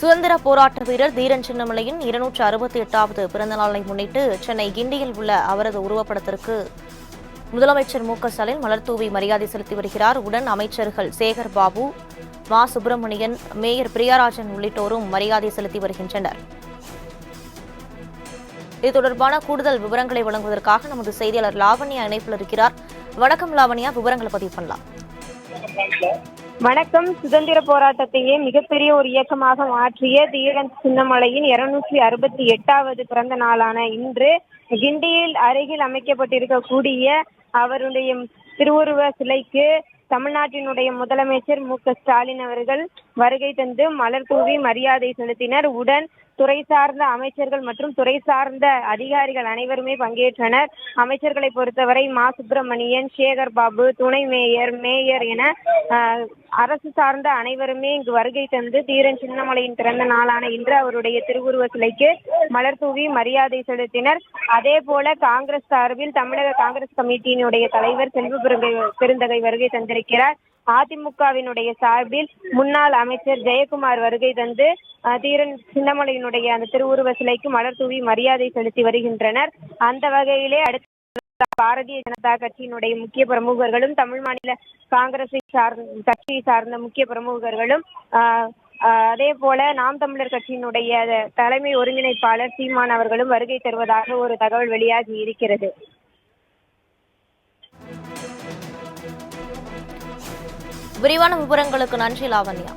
சுதந்திர போராட்ட வீரர் தீரன் சின்னமலையின் இருநூற்று அறுபத்தி எட்டாவது பிறந்தநாளை முன்னிட்டு சென்னை கிண்டியில் உள்ள அவரது உருவப்படத்திற்கு முதலமைச்சர் மு க ஸ்டாலின் மலர்தூவி மரியாதை செலுத்தி வருகிறார். உடன் அமைச்சர்கள் சேகர் பாபு மா. சுப்பிரமணியன் மேயர் பிரியாராஜன் உள்ளிட்டோரும் மரியாதை செலுத்தி வருகின்றனர். இது தொடர்பான கூடுதல் விவரங்களை வழங்குவதற்காக நமது செய்தியாளர் லாவண்யா இணைப்பில் இருக்கிறார். வணக்கம் லாவண்யா விவரங்களை பதிவு பண்ணலாம். வணக்கம். சுதந்திர போராட்டத்தையே மிகப்பெரிய ஒரு இயக்கமாக மாற்றிய தீரன் சின்னமலையின் இருநூற்றி அறுபத்தி எட்டாவது பிறந்த நாளான இன்று கிண்டியில் அருகில் அமைக்கப்பட்டிருக்கக்கூடிய அவருடைய திருவுருவ சிலைக்கு தமிழ்நாட்டினுடைய முதலமைச்சர் மு க ஸ்டாலின் அவர்கள் வருகை தந்து மலர் தூவி மரியாதை செலுத்தினர். உடன் துறை சார்ந்த அமைச்சர்கள் மற்றும் துறை சார்ந்த அதிகாரிகள் அனைவருமே பங்கேற்றனர். அமைச்சர்களை பொறுத்தவரை மா. சுப்பிரமணியன் சேகர் பாபு துணை மேயர் மேயர் என அரசு சார்ந்த அனைவருமே இங்கு வருகை தந்து தீரன் சின்னமலையின் பிறந்த நாளான இன்று அவருடைய திருவுருவ சிலைக்கு மலர் தூவி மரியாதை செலுத்தினர். அதே போல காங்கிரஸ் சார்பில் தமிழக காங்கிரஸ் கமிட்டியினுடைய தலைவர் செல்வ பெருந்தகை வருகை தந்திருக்கிறார். அதிமுகவினுடைய சார்பில் முன்னாள் அமைச்சர் ஜெயக்குமார் வருகை தந்து தீரன் சின்னமலையினுடைய அந்த திருவுருவ சிலைக்கு மலர் தூவி மரியாதை செலுத்தி வருகின்றனர். அந்த வகையிலே அடுத்த பாரதிய ஜனதா கட்சியினுடைய முக்கிய பிரமுகர்களும் தமிழ் மாநில காங்கிரஸை சார்ந்த கட்சியை சார்ந்த முக்கிய பிரமுகர்களும் ஆஹ், அதே போல நாம் தமிழர் கட்சியினுடைய தலைமை ஒருங்கிணைப்பாளர் சீமான் அவர்களும் வருகை தருவதாக ஒரு தகவல் வெளியாகி இருக்கிறது. விரிவான விவரங்களுக்கு நன்றி லாவண்யா.